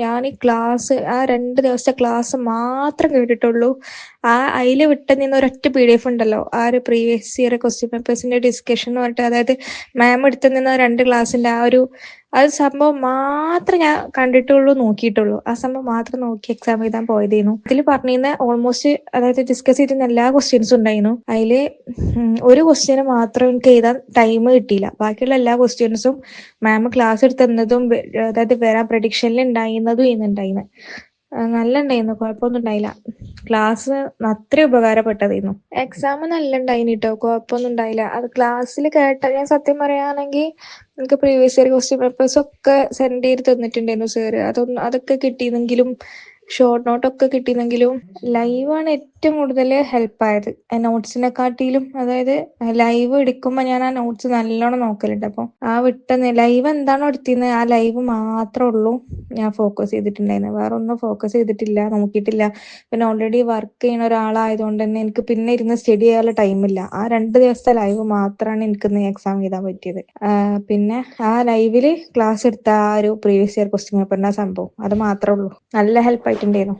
ഞാൻ ഈ ക്ലാസ് ആ രണ്ട് ദിവസത്തെ ക്ലാസ് മാത്രം കേട്ടിട്ടുള്ളൂ. ആ അതിൽ വിട്ട നിന്ന് ഒരൊറ്റ പി ഡി എഫ് ഉണ്ടല്ലോ. ആ ഒരു പ്രീവിയസ് ഇയർ ക്വസ്റ്റ്യൻ പേപ്പേഴ്സിന്റെ ഡിസ്കഷൻ എന്ന് പറഞ്ഞിട്ട് അതായത് മാം എടുത്തു നിന്ന രണ്ട് ക്ലാസ്സിന്റെ ആ ഒരു അത് സംഭവം മാത്രം ഞാൻ കണ്ടിട്ടുള്ളൂ നോക്കിയിട്ടുള്ളൂ. ആ സംഭവം മാത്രം നോക്കി എക്സാം എഴുതാൻ പോയതായിരുന്നു ഇതിൽ പറഞ്ഞിരുന്ന ഓൾമോസ്റ്റ് അതായത് ഡിസ്കസ് ചെയ്തിരുന്ന എല്ലാ ക്വസ്റ്റ്യൻസും ഉണ്ടായിരുന്നു. അതിൽ ഒരു ക്വസ്റ്റ്യന് മാത്രം എനിക്ക് എഴുതാൻ ടൈം കിട്ടിയില്ല. ബാക്കിയുള്ള എല്ലാ ക്വസ്റ്റ്യൻസും മാം ക്ലാസ് എടുത്തതും അതായത് വരാൻ പ്രഡിക്ഷനിൽ ഉണ്ടായിരുന്നതും ഇന്നുണ്ടായിരുന്നു നല്ല ഉണ്ടായിരുന്നു. കുഴപ്പമൊന്നും ഉണ്ടായില്ല. ക്ലാസ് അത്ര ഉപകാരപ്പെട്ടതായിരുന്നു. എക്സാം നല്ല ഉണ്ടായിന് കേട്ടോ കുഴപ്പമൊന്നും ഉണ്ടായില്ല. അത് ക്ലാസ്സിൽ കേട്ട ഞാൻ സത്യം പറയുകയാണെങ്കിൽ എനിക്ക് പ്രീവിയസ് ഇയർ ക്വസ്റ്റ്യൻ പേപ്പേഴ്സ് ഒക്കെ സെൻഡ് ചെയ്ത് തന്നിട്ടുണ്ടായിരുന്നു സാറ് അതൊന്നും അതൊക്കെ കിട്ടിയെന്നെങ്കിലും ഷോർട്ട് നോട്ട് നോട്ടൊക്കെ കിട്ടിയെന്നെങ്കിലും ലൈവാണ് ഏറ്റവും കൂടുതൽ ഹെൽപ്പായത് നോട്ട്സിനെക്കാട്ടിലും അതായത് ലൈവ് എടുക്കുമ്പോൾ ഞാൻ ആ നോട്ട്സ് നല്ലോണം നോക്കലുണ്ട്. അപ്പോൾ ആ വിട്ട ലൈവ് എന്താണോ എടുത്തിരുന്നത് ആ ലൈവ് മാത്രമേ ഉള്ളൂ ഞാൻ ഫോക്കസ് ചെയ്തിട്ടുണ്ടായിരുന്നത് വേറെ ഒന്നും ഫോക്കസ് ചെയ്തിട്ടില്ല നോക്കിയിട്ടില്ല. പിന്നെ ഓൾറെഡി വർക്ക് ചെയ്യുന്ന ഒരാളായതുകൊണ്ട് തന്നെ എനിക്ക് പിന്നെ ഇരുന്ന് സ്റ്റഡി ചെയ്യാനുള്ള ടൈമില്ല ആ രണ്ട് ദിവസത്തെ ലൈവ് മാത്രമാണ് എനിക്ക് ഇന്ന് എക്സാം എഴുതാൻ പറ്റിയത്. പിന്നെ ആ ലൈവിൽ ക്ലാസ് എടുത്ത ആ ഒരു പ്രീവിയസ് ഇയർ ക്വസ്റ്റ്യൻ പേപ്പറിന്റെ സംഭവം. അത് മാത്രമേ ഉള്ളൂ. നല്ല ഹെൽപ്പ് aprendido.